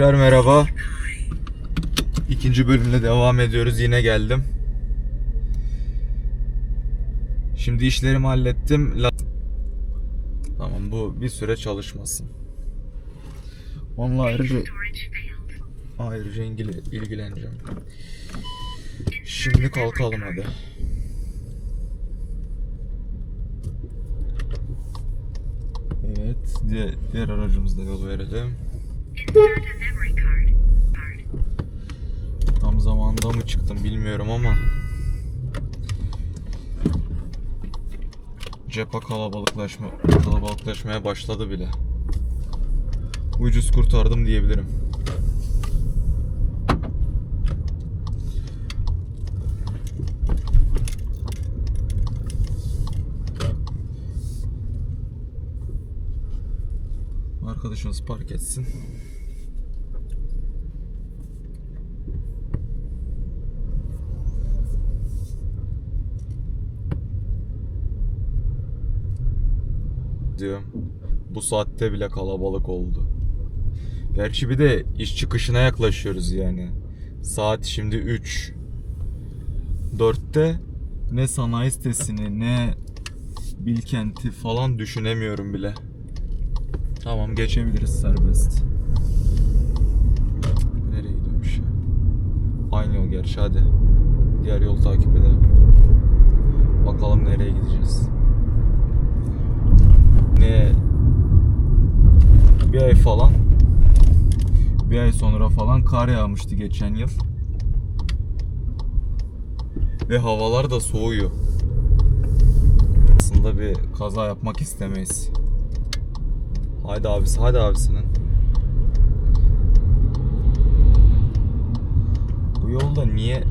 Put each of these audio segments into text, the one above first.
Tekrar merhaba. İkinci bölümle devam ediyoruz. Yine geldim. Şimdi işlerimi hallettim. Tamam bu bir süre çalışmasın. Onunla ayrıca ayrıca ilgileneceğim. Şimdi kalkalım hadi. Evet, diğer, diğer aracımızda yol verelim. Zamanında mı çıktım bilmiyorum ama cephe kalabalıklaşma kalabalıklaşmaya başladı bile. Ucuz kurtardım diyebilirim. Arkadaşımız park etsin. Diyorum. Bu saatte bile kalabalık oldu. Gerçi bir de iş çıkışına yaklaşıyoruz yani. Saat şimdi 3. 4'te ne sanayi sitesini ne Bilkent'i falan düşünemiyorum bile. Tamam geçebiliriz serbest. Nereye gidiyormuş ya? Aynı yol gerçi hadi. Diğer yol takip edelim. Bakalım nereye gideceğiz. Ne bir ay falan bir ay sonra falan kar yağmıştı geçen yıl. Ve havalar da soğuyor. Aslında bir kaza yapmak istemeyiz. Haydi abisi, hadi abisinin. Bu yolda niye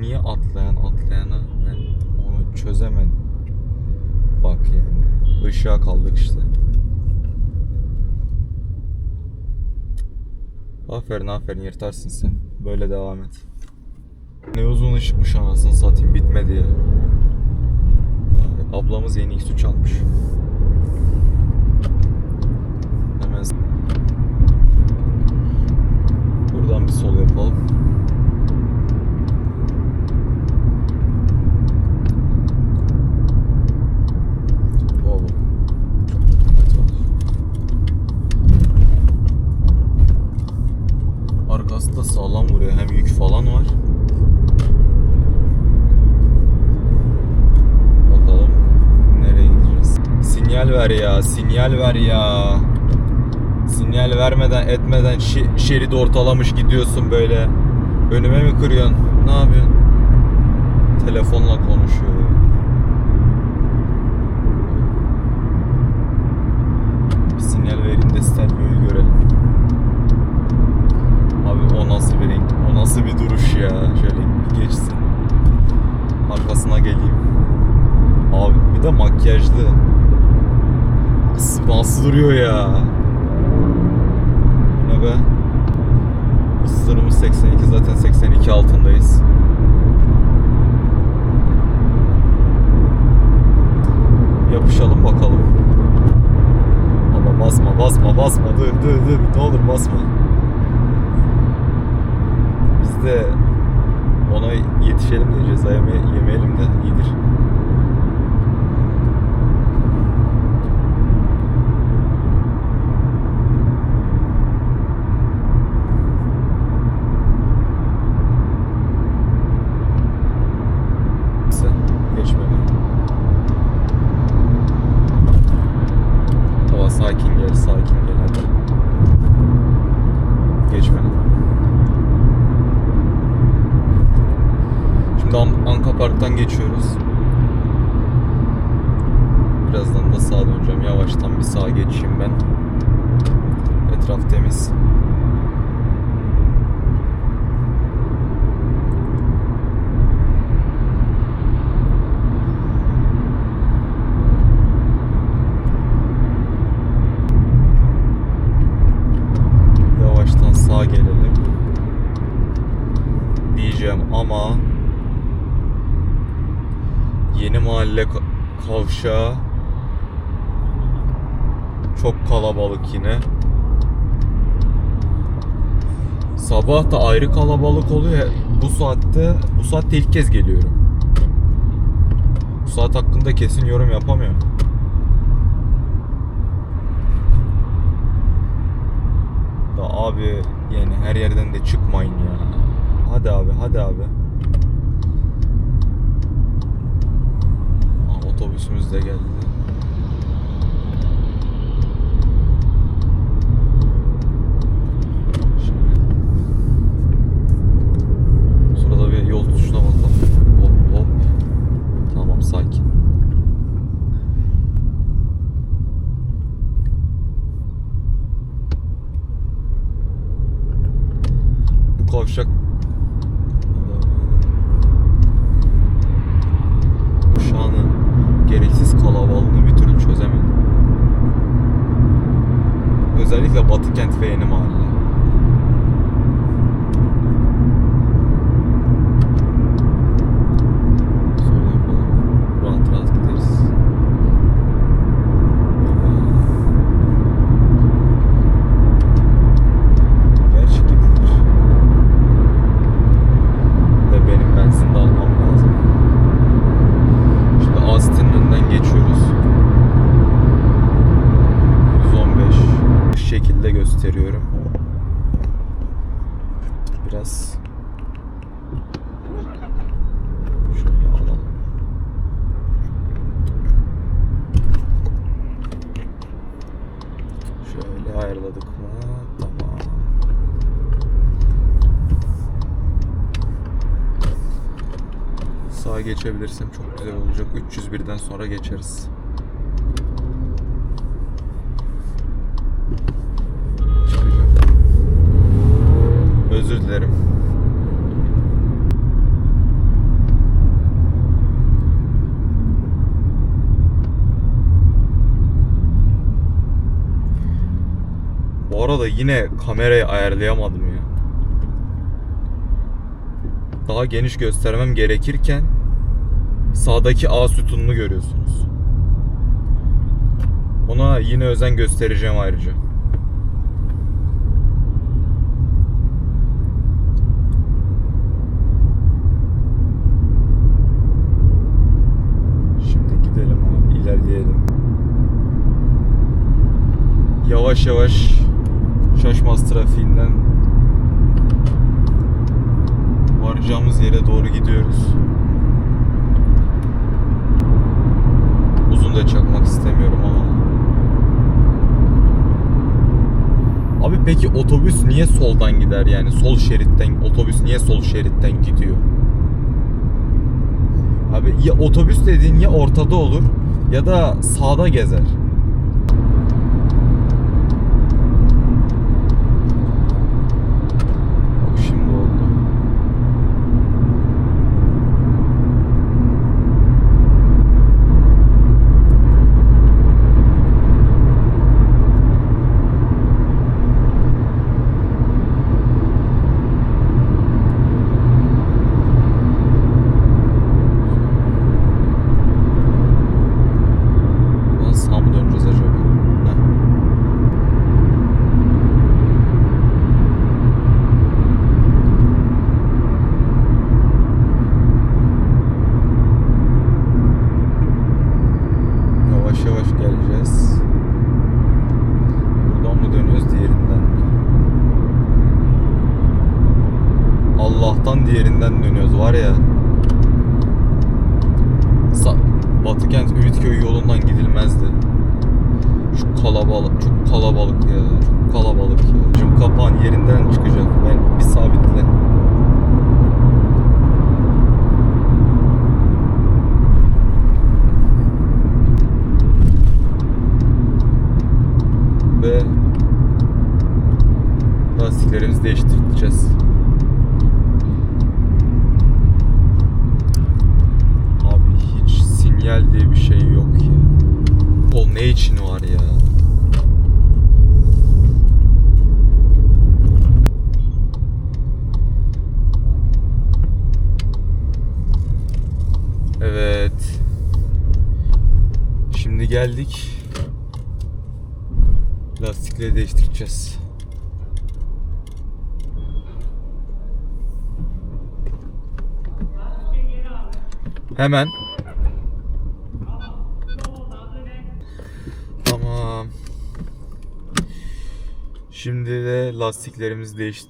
niye atlayan atlayana ben onu çözemedim. Bak yani. Işığa kaldık işte. Aferin aferin yırtarsın sen. Böyle devam et. Ne uzun ışıkmış anasını satayım bitmedi ya. Ay, Ablamız yeni su çalmış. Hemen buradan bir sol yapalım. Wow. Çok dikkat var. Arkası da sağlam vuruyor. Hem yük falan var. Bakalım nereye gideceğiz. Sinyal ver ya, sinyal ver ya. Sinyal vermeden etmeden şi- şeridi ortalamış gidiyorsun böyle. Önüme mi kırıyorsun? Ne yapıyorsun? Telefonla konuşuyor. Bir sinyal vereyim de Stelvio'yu görelim. Abi o nasıl bir renk, o nasıl bir duruş ya. Şöyle bir geçsin. Arkasına geleyim. Abi bir de makyajlı. Nasıl, nasıl duruyor ya. Ne be? Sınırımız 82 zaten 82 altındayız. Yapışalım bakalım. Ama basma basma basma dur dur dur ne olur basma. Sakin gel, sakin gel hadi. Geç beni. Şimdi An- Anka Park'tan geçiyoruz. Birazdan da sağa döneceğim. Yavaştan bir sağa geçeyim ben. Etraf temiz. Yavaştan sağa gelelim. Diyeceğim ama yeni mahalle ka- kavşağı çok kalabalık yine. Sabah da ayrı kalabalık oluyor. Bu saatte bu saatte ilk kez geliyorum. Bu saat hakkında kesin yorum yapamıyorum. Da abi yani her yerden de çıkmayın ya. Hadi abi hadi abi. Otobüsümüz de geldi. Şimdi Sırada bir yol tutuşuna bakalım. Hop hop. Tamam sakin. Bu kavşak Uşağının gereksiz kalabalığını bir türlü çözemedim. Özellikle Batı kent ve yeni mahalle. Sonra yapalım. Rahat rahat gideriz. Gerçi gidilir. De benim benzin de almam lazım. Şimdi Austin'in önünden geçiyoruz. 115 bu şekilde gösteriyorum. Biraz şöyle ayarladık mı? Tamam. Sağa geçebilirsem çok güzel olacak. 301'den sonra geçeriz. Arada yine kamerayı ayarlayamadım ya. Daha geniş göstermem gerekirken sağdaki A sütununu görüyorsunuz. Ona yine özen göstereceğim ayrıca. Yavaş yavaş Şaşmaz trafiğinden varacağımız yere doğru gidiyoruz. Uzun da çakmak istemiyorum ama. Abi peki otobüs niye soldan gider yani sol şeritten otobüs niye sol şeritten gidiyor? Abi ya otobüs dediğin ya ortada olur ya da sağda gezer. Bak şimdi oldu. Lan sağa mı döneceğiz acaba? Heh. Yavaş yavaş geleceğiz. Buradan mı dönüyoruz diğerinden mi? Allah'tan diğerinden dönüyoruz var ya. Sa Batıkent Ümitköy yolundan gidilmezdi. Şu kalabalık, çok kalabalık ya. Çok kalabalık ya. Şimdi kapağın yerinden çıkacak. Ben bir sabitle. var ya. Evet. Şimdi geldik. Lastikleri değiştireceğiz. Hemen Şimdi de lastiklerimizi değiş